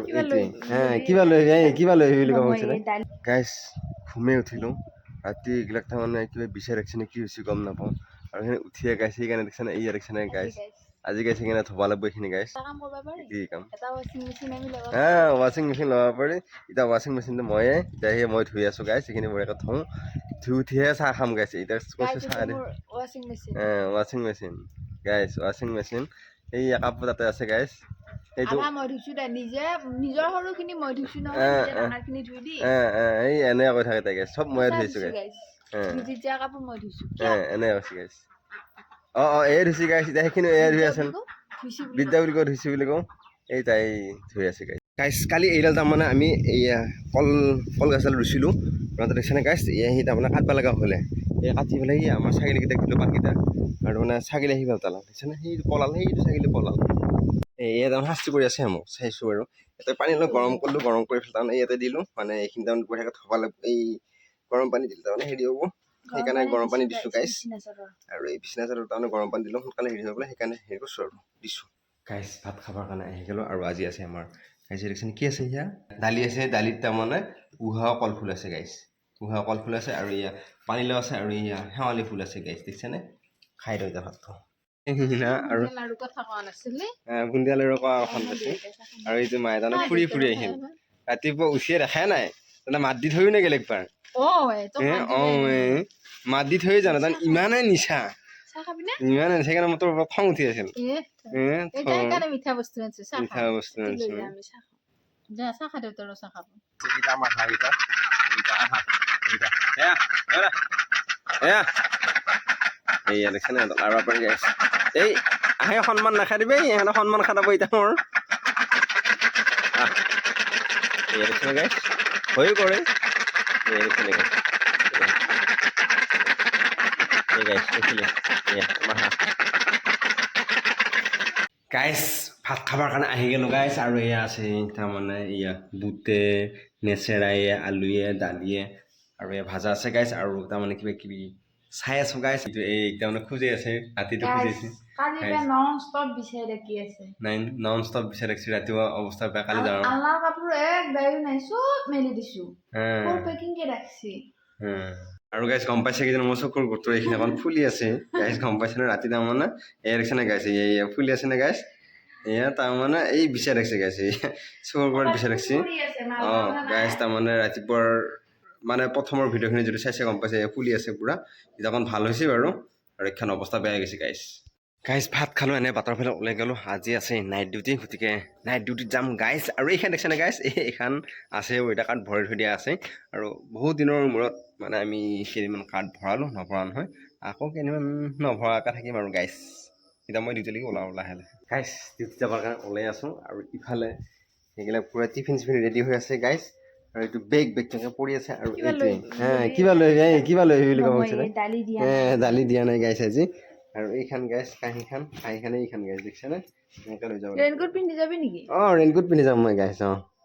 কিবা লৈ এইটোৱে হা কিবা লৈ আহিবি এই কিবা লৈ আহিবি বুলি ক'ব মই কৈছিলে গাইছ ঘুমে উঠিলোঁ ৰাতি এইবিলাক তাৰমানে কিবা বিচাৰ ৰাখিছে নে কি হৈছে গম নাপাওঁ আৰু সেইখিনি উঠিয়ে গাইছে সেইকাৰণে দেখিছে নে ইয়া দেখিছে নে গাইছ আজি গাইছে সেইকাৰণে থবা লাগব এইখিনি গাইছ কি কাম? হা ৱাশ্বিং মেচিন লগাব। পাৰি এতিয়া ৱাশ্বিং মেচিনটো ময়ে এতিয়া সেই মই ধুই আছোঁ গাইছ সেইখিনি বঢ়িয়াকৈ থওঁ ধুই উঠিহে চাহ খাম গাইছ এতিয়া কৈছোঁ চাহ ৱাশ্বিং মেচিন গাইছ ৱাশ্বিং মেচিন এই কাপোৰ তাতে আছে গাইছ এ, এ। এ এ এই এনে কৈ থাকে তাই চব ময়ে ধুইছোঁ এ এনে কৈছে গাইছ অঁ অঁ এয়ে ধুইছে গাইছ এতিয়া সেইখিনি এয়ে ধুই আছে বিদ্যা বুলি কওঁ। ধুইছে বুলি কওঁ। এই তাই ধুই আছে গাইছ গাইছ কালি এইডাল তাৰমানে আমি এইয়া কল কলগছডাল ৰুইছিলোঁ। ৰুওঁতে দেখিছেনে গাইছ এয়া সি তাৰমানে কাটব লগা হ'লে এই কাটি পেলাই সি আমাৰ ছাগলীকেইটাক দিলোঁ পাতকেইটা। আৰু মানে ছাগলী আহি পেলাল দেখিছেনে সেই পলাল সেইটো ছাগলী পলাল। এই ইয়াত তাৰমানে শাস্তি কৰি আছে মোক চাইছোঁ আৰু ইয়াতে পানী অলপ গৰম কৰিলোঁ গৰম কৰি পেলাই তাৰমানে ইয়াতে দিলোঁ। মানে এইখিনি তাৰমানে বঢ়িয়াকৈ থ'ব লাগিব এই গৰম পানী দিলে তাৰমানে হেৰি হ'ব। সেইকাৰণে গৰম পানী দিছোঁ গাইছ আৰু এই বিচনা চাদৰ তাৰমানে গৰম পানী দিলোঁ সোনকালে হেৰি হৈ পেলাই সেইকাৰণে হেৰি কৰিছোঁ আৰু দিছোঁ। গাইছ ভাত খাবৰ কাৰণে আহি গ'লোঁ আৰু আজি আছে আমাৰ গাইছ দেখিছেনে কি আছে এয়া দালি আছে দালিত তাৰমানে উহা কলফুল আছে গাইছ উহা কলফুল আছে আৰু এয়া পানীলাও আছে আৰু এয়া শেৱালি ফুল আছে গাইছ দেখিছেনে? খাই দিওঁ এতিয়া ভাতটো। আৰু লাৰু কোৱা নাছিলে। আহ, বুন্দিয়া লাড়ু কৰা এখন পাইছে। আৰু এইটো মায়ে তাৰমানে ফুৰি ফুৰি আহিল। ৰাতিপুৱা উঠিয়ে দেখাই নাই। তাৰমানে মাত দি থৈও নে গেলেক অ এই মাত দি থৈ জানো তাৰমানে ইমানেই নিচা। ইমানে সেইকাৰণে মোৰ খং উঠি আছিল। মিঠা বস্তু মিঠা এয়া এইয়া দেখিছেনে লাৰা পাৰি গাইছে এই, আহে সন্মান নাখাই দিবি, ইহঁতে সন্মান খাটাব এতিয়া মোৰ। গাইছ কৰে। গাইছ ভাত খাবৰ কাৰণে আহি গ'লোঁ গাইছ আৰু এয়া আছে, তাৰমানে এয়া বুটে, নেচেৰায়ে, আলুয়ে, দালিয়ে, আৰু এয়া ভাজা আছে গাইছ আৰু তাৰমানে কিবা কিবি চাই আছোঁ গাইছ এইটো তাৰমানে খুজি আছে ৰাতিটো খুজিছে। কালি Guys. নন বিচাৰি ৰাখি আছে। নন ষ্টপ বিচাৰি ৰাখিছোঁ ৰাতিপুৱা অৱস্থা বেয়া কালি যাওঁ। আল্লাহ এক নাই মেলি দিছো। হ্যাঁ, কে ৰাখছি। হ্যাঁ। আৰু গাইছ গম পাইছে কি মোৰ চকুৰ গোটৰ এইখিনি অকণ ফুলি আছে। গাইছ গম পাইছে নে ৰাতি তাৰমানে এয়া দেখিছে নে গাইছ এয়া ফুলি আছে নে গাইছ এয়া তাৰমানে এই বিচাৰি ৰাখিছে গাইছ চকুৰ ওপৰত বিচাৰি ৰাখিছে অঁ গাইছ তাৰমানে ৰাতিপুৱাৰ মানে প্ৰথমৰ ভিডিঅ'খিনি যদি চাইছে গম পাইছে ফুলি আছে পূৰা। অকণ ভাল হৈছে বাৰু। আৰু এইখন অৱস্থা বেয়া হৈ গৈছে গাইছ গাইছ ভাত খালোঁ এনে বাটৰ ফালে ওলাই গ'লোঁ। আজি আছে নাইট ডিউটি গতিকে নাইট ডিউটিত যাম গাইছ আৰু এইখন দেখিছেনে গাইছ এই এইখন আছে এতিয়া কাৰ্ড ভৰাই থৈ দিয়া আছে। আৰু বহুত দিনৰ মূৰত মানে আমি কেইদিনমান কাৰ্ড ভৰালোঁ নভৰা নহয়। আকৌ কেইদিনমান নভৰাকৈ থাকিম আৰু গাইছ এতিয়া মই ডিউটিলৈকে ওলাওঁ লাহে লাহে। গাইছ ডিউটি যাবৰ কাৰণে ওলাই আছোঁ। আৰু ইফালে সেইবিলাক পূৰা টিফিন চিফিন ৰেডি হৈ আছে গাইছ আৰু এইটো বেগ বেগ পৰি আছে আৰু এইটোৱে। হা কিবা লৈ আহি কিবা লৈ আহিবি বুলি ক'ব দালি দিয়া এ দালি দিয়া নাই গাইছ আজি। আৰু এইখন গাইছ কাঁহীখন কাঁহীখনে এইখন গাইছ দেখিছেনে? এনেকৈ লৈ যাব ৰেইনকোট পিন্ধি যাবি নেকি? অঁ ৰেইনকোট পিন্ধি যাম মই গাইছ অঁ।